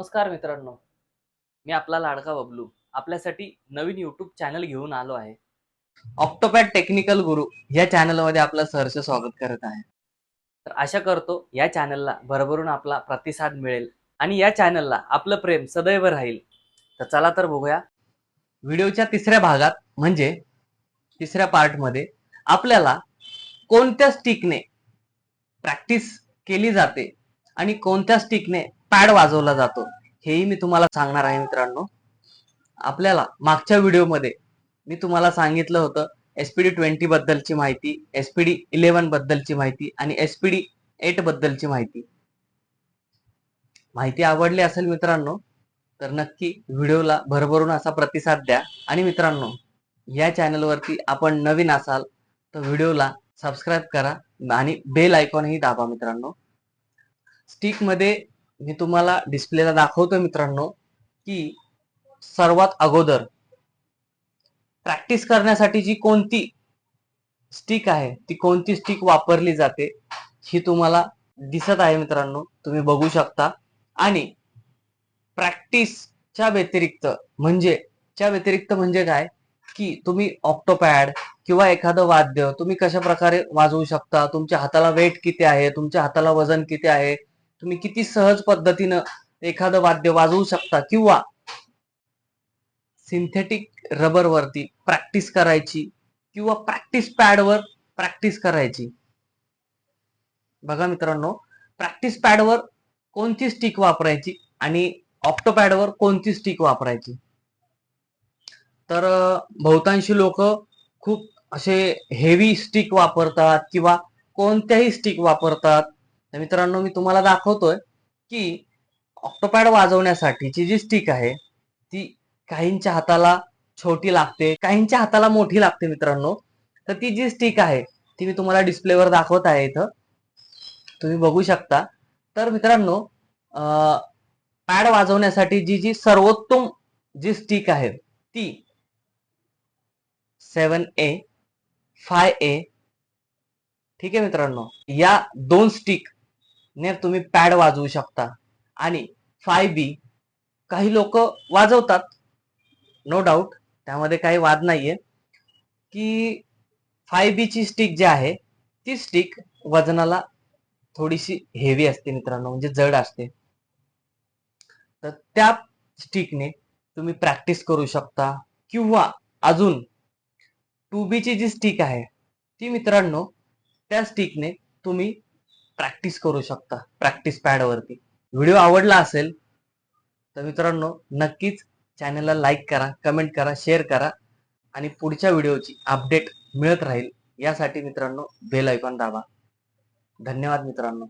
नमस्कार मित्रांनो. मी आपला लाडका बबलू. आपल्यासाठी नवीन युट्यूब चॅनल घेऊन आलो आहे. ऑक्टोपॅड टेक्निकल गुरु या चॅनलमध्ये आपलं सहर्ष स्वागत करत आहे. तर आशा करतो या चॅनलला भरभरून आपला प्रतिसाद मिळेल आणि या चॅनलला आपलं प्रेम सदैव राहील. तर चला तर बघूया. व्हिडिओच्या तिसऱ्या भागात म्हणजे तिसऱ्या पार्टमध्ये आपल्याला कोणत्या स्टिकने प्रॅक्टिस केली जाते आणि कोणत्या स्टिकने पॅड वाजवला जातो. हेही मी तुम्हाला सांगणार आहे मित्रांनो. आपल्याला मागच्या व्हिडिओमध्ये मी तुम्हाला सांगितलं होतं एसपीडी ट्वेंटी बद्दलची माहिती एसपीडी इलेव्हन बद्दलची माहिती आणि एसपीडी एट बद्दलची माहिती. माहिती आवडली असेल मित्रांनो तर नक्की व्हिडिओला भरभरून असा प्रतिसाद द्या. आणि मित्रांनो या चॅनलवरती आपण नवीन असाल तर व्हिडिओला सबस्क्राईब करा आणि बेल आयकॉनही दाबा मित्रांनो. स्टिकमध्ये मी तुम्हाला डिस्प्लेला दाखवतो मित्रांनो की सर्वात अगोदर प्रॅक्टिस करण्यासाठी जी कोणती स्टिक आहे ती कोणती स्टिक वापरली जाते ही तुम्हाला दिसत आहे मित्रांनो तुम्ही बघू शकता. आणि प्रॅक्टिसच्या व्यतिरिक्त म्हणजे च्या व्यतिरिक्त म्हणजे काय की तुम्ही ऑक्टोपॅड किंवा एखादं वाद्य तुम्ही कशा प्रकारे वाजवू शकता तुमच्या हाताला वेट किती आहे तुमच्या हाताला वजन किती आहे तुम्ही किती सहज पद्धतीनं एखादं वाद्य वाजवू शकता किंवा सिंथेटिक रबर वरती प्रॅक्टिस करायची किंवा प्रॅक्टिस पॅडवर प्रॅक्टिस करायची. बघा मित्रांनो प्रॅक्टिस पॅडवर कोणती स्टिक वापरायची आणि ऑप्टोपॅडवर कोणती स्टिक वापरायची? तर बहुतांशी लोक खूप असे हेवी स्टिक वापरतात किंवा कोणत्याही स्टिक वापरतात. तर मित्रांनो मी तुम्हाला दाखवतोय की ऑक्टोपॅड वाजवण्यासाठीची जी स्टिक आहे ती काहींच्या हाताला छोटी लागते काहींच्या हाताला मोठी लागते मित्रांनो. तर ती जी स्टिक आहे ती मी तुम्हाला डिस्प्लेवर दाखवत आहे इथं. तुम्ही बघू शकता. तर मित्रांनो पॅड वाजवण्यासाठी जी जी सर्वोत्तम जी स्टिक आहे ती सेवन ए फाय ए ठीक आहे मित्रांनो. या दोन स्टिक ने तुम्ही पॅड वाजवू शकता. आणि फाय बी काही लोक वाजवतात. नो डाऊट त्यामध्ये काही वाद नाहीये. की फाय बी ची स्टिक जी आहे ती स्टिक वजनाला थोडीशी हेवी असते मित्रांनो म्हणजे जड असते. तर त्या स्टिकने तुम्ही प्रॅक्टिस करू शकता. किंवा अजून टू बी ची जी स्टिक आहे ती मित्रांनो त्या स्टिकने तुम्ही प्रॅक्टिस करू शकता प्रॅक्टिस पॅडवरती व्हिडिओ आवडला असेल तर मित्रांनो नक्कीच चॅनलला लाईक करा कमेंट करा शेअर करा आणि पुढच्या व्हिडिओची अपडेट मिळत राहील. यासाठी मित्रांनो बेल ऐकॉन दाबा. धन्यवाद मित्रांनो.